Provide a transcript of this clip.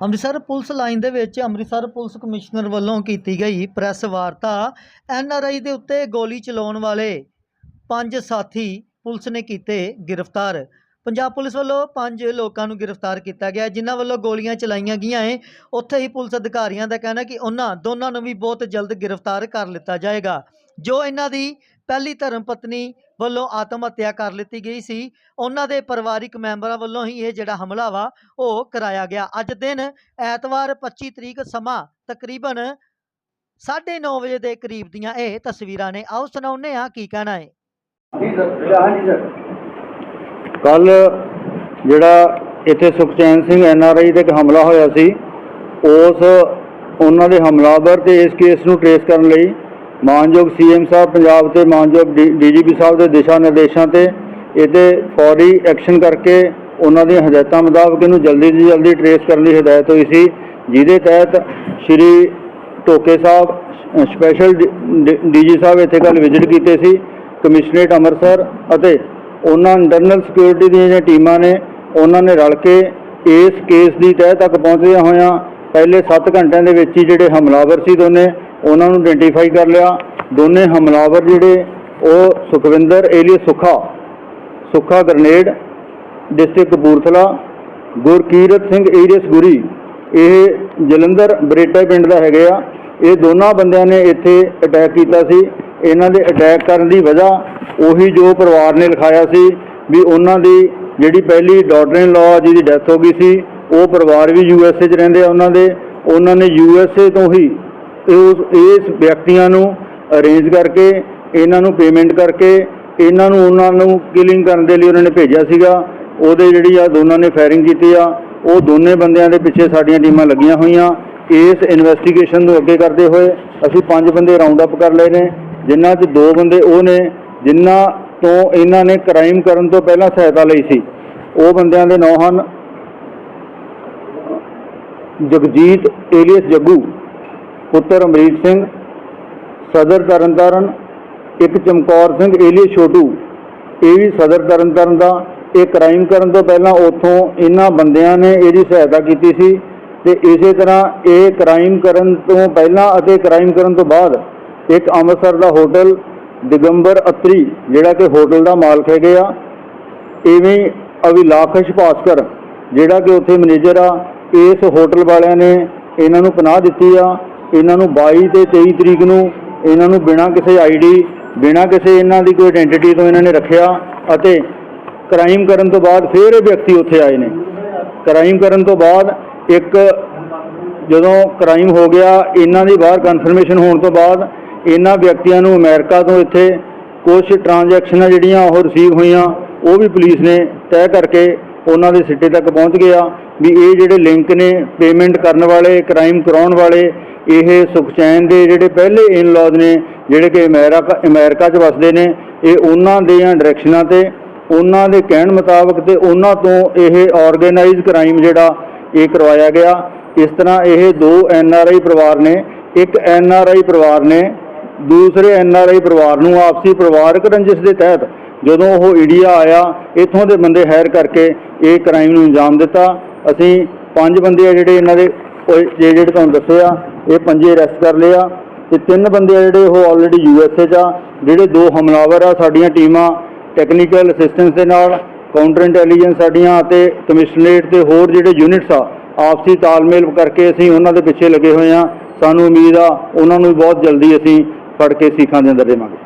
Amritsar police line ਦੇ ਵਿੱਚ Amritsar police commissioner ਵੱਲੋਂ ਕੀਤੀ ਗਈ ਪ੍ਰੈਸ ਵਾਰਤਾ ਐੱਨ ਆਰ ਆਈ ਦੇ ਉੱਤੇ ਗੋਲੀ ਚਲਾਉਣ ਵਾਲੇ ਪੰਜ ਸਾਥੀ ਪੁਲਿਸ ਨੇ ਕੀਤੇ ਗ੍ਰਿਫਤਾਰ। ਪੰਜਾਬ ਪੁਲਿਸ ਵੱਲੋਂ ਪੰਜ ਲੋਕਾਂ ਨੂੰ ਗ੍ਰਿਫਤਾਰ ਕੀਤਾ ਗਿਆ। ਜਿਨ੍ਹਾਂ ਵੱਲੋਂ ਗੋਲੀਆਂ ਚਲਾਈਆਂ ਗਈਆਂ ਏ, ਉੱਥੇ ਹੀ ਪੁਲਿਸ ਅਧਿਕਾਰੀਆਂ ਦਾ ਕਹਿਣਾ ਕਿ ਉਹਨਾਂ ਦੋਨਾਂ ਨੂੰ ਵੀ ਬਹੁਤ ਜਲਦ ਗ੍ਰਿਫਤਾਰ ਕਰ ਲਿੱਤਾ ਜਾਏਗਾ। ਜੋ ਇਹਨਾਂ ਦੀ ਪਹਿਲੀ ਧਰਮ ਪਤਨੀ ਵੱਲੋਂ ਆਤਮ ਹੱਤਿਆ ਕਰ ਲਿੱਤੀ ਗਈ ਸੀ। ਉਹਨਾਂ ਦੇ ਪਰਿਵਾਰਿਕ ਮੈਂਬਰਾਂ ਵੱਲੋਂ ਹੀ ਇਹ ਜਿਹੜਾ ਹਮਲਾ ਵਾ, ਉਹ ਕਰਾਇਆ ਗਿਆ। ਅੱਜ ਦਿਨ ਐਤਵਾਰ 25 ਤਰੀਕ ਸਮਾਂ ਤਕਰੀਬਨ 9:30 ਵਜੇ ਦੇ ਕਰੀਬ ਦੀਆਂ ਇਹ ਤਸਵੀਰਾਂ ਨੇ। ਆਓ ਸੁਣਾਉਂਦੇ ਹਾਂ ਕੀ ਕਹਿਣਾ ਹੈ। ਜੀ ਸਰ ਹਾਂਜੀ ਸਰ ਕੱਲ ਜਿਹੜਾ ਇੱਥੇ Sukhchain Singh N R I ਤੇ ਇੱਕ ਹਮਲਾ ਹੋਇਆ ਸੀ, ਉਸ ਉਹਨਾਂ ਦੇ ਹਮਲਾਵਰ ਤੇ ਇਸ ਕੇਸ ਨੂੰ ਟਰੇਸ ਕਰਨ ਲਈ ਮਾਨਯੋਗ ਸੀਐਮ ਸਾਹਿਬ ਪੰਜਾਬ ਤੇ, ਮਾਨਯੋਗ ਡੀਜੀਪੀ ਸਾਹਿਬ ਦੇ ਦਿਸ਼ਾ ਨਿਰਦੇਸ਼ਾਂ ਤੇ ਇਹਦੇ ਫੌਰੀ ਐਕਸ਼ਨ ਕਰਕੇ ਉਹਨਾਂ ਦੀਆਂ ਹਦਾਇਤਾਂ ਮੁਤਾਬਕ ਇਹਨੂੰ ਜਲਦੀ ਤੋਂ ਜਲਦੀ ਟਰੇਸ ਕਰਨ ਦੀ ਹਦਾਇਤ ਹੋਈ ਸੀ, ਜਿਹਦੇ ਤਹਿਤ ਸ਼੍ਰੀ ਟੋਕੇ ਸਾਹਿਬ ਸਪੈਸ਼ਲ ਡੀਜੀ ਸਾਹਿਬ ਇੱਥੇ ਕੱਲ ਵਿਜ਼ਿਟ ਕੀਤੇ ਸੀ, ਕਮਿਸ਼ਨਰੇਟ ਅੰਮ੍ਰਿਤਸਰ ਅਤੇ ਉਹਨਾਂ ਇੰਟਰਨਲ ਸਿਕਿਉਰਿਟੀ ਦੀਆਂ ਜਿਹੜੀਆਂ ਟੀਮਾਂ ਨੇ, ਉਹਨਾਂ ਨੇ ਰਲ ਕੇ ਇਸ ਕੇਸ ਦੀ ਤਹਿ ਤੱਕ ਪਹੁੰਚਦਿਆਂ ਹੋਇਆਂ ਪਹਿਲੇ 7 ਘੰਟਿਆਂ ਦੇ ਵਿੱਚ ਹੀ ਜਿਹੜੇ ਹਮਲਾਵਰ ਸੀ ਦੋਨੇ ਉਹਨਾਂ ਨੂੰ ਆਇਡੈਂਟੀਫਾਈ ਕਰ ਲਿਆ। ਦੋਨੇ ਹਮਲਾਵਰ ਜਿਹੜੇ, ਉਹ Sukhwinder alias Sukha, Sukha grenade, district Kapurthala, Gurkirat Singh alias Guri, ਇਹ ਜਲੰਧਰ ਬਰੇਟਾ ਪਿੰਡ ਦਾ ਹੈਗੇ ਆ। ਇਹ ਦੋਨਾਂ ਬੰਦਿਆਂ ਨੇ ਇੱਥੇ ਅਟੈਕ ਕੀਤਾ ਸੀ। ਇਹਨਾਂ ਦੇ ਅਟੈਕ ਕਰਨ ਦੀ ਵਜ੍ਹਾ ਉਹੀ ਜੋ ਪਰਿਵਾਰ ਨੇ ਲਿਖਾਇਆ ਸੀ ਵੀ ਉਹਨਾਂ ਦੀ ਜਿਹੜੀ ਪਹਿਲੀ ਡਾਟਰ ਇਨ ਲਾ ਜਿਹਦੀ ਡੈਥ ਹੋ ਗਈ ਸੀ, ਉਹ ਪਰਿਵਾਰ ਵੀ ਯੂ ਐਸ ਏ 'ਚ ਰਹਿੰਦੇ ਆ ਉਹਨਾਂ ਦੇ। ਉਹਨਾਂ ਨੇ ਯੂ ਐਸ ਏ ਤੋਂ ਉਸ, ਇਸ ਵਿਅਕਤੀਆਂ ਨੂੰ ਅਰੇਂਜ ਕਰਕੇ, ਇਹਨਾਂ ਨੂੰ ਪੇਮੈਂਟ ਕਰਕੇ, ਇਹਨਾਂ ਨੂੰ ਉਹਨਾਂ ਨੂੰ ਕਿਲਿੰਗ ਕਰਨ ਦੇ ਲਈ ਉਹਨਾਂ ਨੇ ਭੇਜਿਆ ਸੀਗਾ। ਉਹਦੇ ਜਿਹੜੀ ਆ ਦੋਨਾਂ ਨੇ ਫਾਇਰਿੰਗ ਕੀਤੀ ਆ। ਉਹ ਦੋਨੇ ਬੰਦਿਆਂ ਦੇ ਪਿੱਛੇ ਸਾਡੀਆਂ ਟੀਮਾਂ ਲੱਗੀਆਂ ਹੋਈਆਂ। ਇਸ ਇਨਵੈਸਟੀਗੇਸ਼ਨ ਨੂੰ ਅੱਗੇ ਕਰਦੇ ਹੋਏ ਅਸੀਂ ਪੰਜ ਬੰਦੇ ਰਾਉਂਡ ਅਪ ਕਰ ਲਏ ਨੇ, ਜਿਨ੍ਹਾਂ 'ਚ ਦੋ ਬੰਦੇ ਉਹ ਨੇ, ਜਿਨ੍ਹਾਂ ਤੋਂ ਇਹਨਾਂ ਨੇ ਕ੍ਰਾਈਮ ਕਰਨ ਤੋਂ ਪਹਿਲਾਂ ਸਹਾਇਤਾ ਲਈ ਸੀ। ਉਹ ਬੰਦਿਆਂ ਦੇ ਨਾਂ ਹਨ ਜਗਜੀਤ ਏਲੀਅਸ ਜੱਗੂ। ਪੁੱਤਰ ਅਮਰੀਤ ਸਿੰਘ, ਸਦਰ ਤਰਨਤਾਰਨ, ਇੱਕ ਚਮਕੌਰ ਸਿੰਘ ਏਲੀਅਸ ਛੋਟੂ। ਇਹ ਵੀ ਸਦਰ ਤਰਨਤਾਰਨ ਦਾ। ਇਹ ਕ੍ਰਾਈਮ ਕਰਨ ਤੋਂ ਪਹਿਲਾਂ ਉੱਥੋਂ ਇਹਨਾਂ ਬੰਦਿਆਂ ਨੇ ਇਹਦੀ ਸਹਾਇਤਾ ਕੀਤੀ ਸੀ ਤੇ ਇਸੇ ਤਰ੍ਹਾਂ ਇਹ ਕ੍ਰਾਈਮ ਕਰਨ ਤੋਂ ਪਹਿਲਾਂ ਅਤੇ ਕ੍ਰਾਈਮ ਕਰਨ ਤੋਂ ਬਾਅਦ ਇੱਕ ਅੰਮ੍ਰਿਤਸਰ ਦਾ ਹੋਟਲ, ਦਿਗੰਬਰ ਅਤਰੀ, ਜਿਹੜਾ ਕਿ ਹੋਟਲ ਦਾ ਮਾਲਕ ਹੈਗੇ ਆ, ਇਵੇਂ ਹੀ ਅਵਿਲਾਖਸ਼ ਭਾਸਕਰ, ਜਿਹੜਾ ਕਿ ਉੱਥੇ ਮੈਨੇਜਰ ਆ, ਇਸ ਹੋਟਲ ਵਾਲਿਆਂ ਨੇ ਇਹਨਾਂ ਨੂੰ ਪਨਾਹ ਦਿੱਤੀ ਆ ਇਹਨਾਂ ਨੂੰ 22 ਤੇ 23 ਤਰੀਕ ਨੂੰ ਇਹਨਾਂ ਨੂੰ ਬਿਨਾਂ ਕਿਸੇ ਆਈਡੀ ਬਿਨਾਂ ਕਿਸੇ ਇਹਨਾਂ ਦੀ ਕੋਈ ਆਇਡੈਂਟੀਟੀ ਤੋਂ ਇਹਨਾਂ ਨੇ ਰੱਖਿਆ ਅਤੇ ਕ੍ਰਾਈਮ ਕਰਨ ਤੋਂ ਬਾਅਦ ਫਿਰ ਇਹ ਵਿਅਕਤੀ ਉੱਥੇ ਆਏ ਨੇ। ਕ੍ਰਾਈਮ ਕਰਨ ਤੋਂ ਬਾਅਦ ਇੱਕ ਜਦੋਂ ਕ੍ਰਾਈਮ ਹੋ ਗਿਆ, ਇਹਨਾਂ ਦੀ ਬਾਹਰ ਕਨਫਰਮੇਸ਼ਨ ਹੋਣ ਤੋਂ ਬਾਅਦ ਇਹਨਾਂ ਵਿਅਕਤੀਆਂ ਨੂੰ ਅਮਰੀਕਾ ਤੋਂ ਇੱਥੇ ਕੁਝ ਟ੍ਰਾਂਜੈਕਸ਼ਨਾਂ ਜਿਹੜੀਆਂ ਉਹ ਰਿਸੀਵ ਹੋਈਆਂ, ਉਹ ਵੀ ਪੁਲਿਸ ਨੇ ਤੈਅ ਕਰਕੇ ਉਹਨਾਂ ਦੇ ਸਿੱਟੇ ਤੱਕ ਪਹੁੰਚ ਗਿਆ ਵੀ ਇਹ ਜਿਹੜੇ ਲਿੰਕ ਨੇ ਪੇਮੈਂਟ ਕਰਨ ਵਾਲੇ ਕ੍ਰਾਈਮ ਕਰਾਉਣ ਵਾਲੇ ਇਹ ਸੁਖਚੈਨ ਦੇ ਜਿਹੜੇ ਪਹਿਲੇ ਇਨ-ਲॉज ਨੇ, ਜਿਹੜੇ ਕਿ ਅਮਰੀਕਾ ਅਮਰੀਕਾ 'ਚ ਵਸਦੇ ਨੇ, ਇਹ ਉਹਨਾਂ ਦੀਆਂ ਡਾਇਰੈਕਸ਼ਨਾਂ ਤੇ, ਉਹਨਾਂ ਦੇ ਕਹਿਣ ਮੁਤਾਬਕ ਤੇ ਉਹਨਾਂ ਤੋਂ ਇਹ ਆਰਗੇਨਾਈਜ਼ ਕ੍ਰਾਈਮ ਜਿਹੜਾ ਇਹ ਕਰਵਾਇਆ ਗਿਆ। ਇਸ ਤਰ੍ਹਾਂ ਇਹ ਦੋ ਐਨ ਆਰ ਆਈ ਪਰਿਵਾਰ ਨੇ, ਇੱਕ ਐਨ ਆਰ ਆਈ ਪਰਿਵਾਰ ਨੇ, ਦੂਸਰੇ ਐਨ ਆਰ ਆਈ ਪਰਿਵਾਰ ਨੂੰ ਆਪਸੀ ਪਰਿਵਾਰਕ ਰੰਜਿਸ਼ ਦੇ ਤਹਿਤ ਜਦੋਂ ਉਹ ਇੰਡੀਆ ਆਇਆ, ਇੱਥੋਂ ਦੇ ਬੰਦੇ ਹਾਇਰ ਕਰਕੇ ਇਹ ਕ੍ਰਾਈਮ ਨੂੰ ਅੰਜਾਮ ਦਿੱਤਾ। ਅਸੀਂ ਪੰਜ ਬੰਦੇ ਆ ਜਿਹੜੇ ਇਹਨਾਂ ਦੇ ਜਿਹੜੇ ਤੁਹਾਨੂੰ ਦੱਸੇ ਆ ਇਹ ਪੰਜੇ ਅਰੈਸਟ ਕਰ ਲਏ ਆ ਤੇ ਤਿੰਨ ਬੰਦੇ ਆ ਜਿਹੜੇ ਉਹ ਆਲਰੇਡੀ ਯੂ ਐਸ ਏ 'ਚ ਆ, ਜਿਹੜੇ ਦੋ ਹਮਲਾਵਰ ਆ ਸਾਡੀਆਂ ਟੀਮਾਂ ਟੈਕਨੀਕਲ ਅਸਿਸਟੈਂਸ ਦੇ ਨਾਲ ਕਾਊਂਟਰ ਇੰਟੈਲੀਜੈਂਸ ਸਾਡੀਆਂ ਅਤੇ ਕਮਿਸ਼ਨਰੇਟ ਤੇ ਹੋਰ ਜਿਹੜੇ ਯੂਨਿਟਸ ਆ, ਆਪਸੀ ਤਾਲਮੇਲ ਕਰਕੇ ਅਸੀਂ ਉਹਨਾਂ ਦੇ ਪਿੱਛੇ ਲੱਗੇ ਹੋਏ ਆ। ਸਾਨੂੰ ਉਮੀਦ ਆ, ਉਹਨਾਂ ਨੂੰ ਬਹੁਤ ਜਲਦੀ ਅਸੀਂ ਫੜ ਕੇ ਸੀਖਾਂ ਦੇ ਅੰਦਰ ਦੇਵਾਂਗੇ।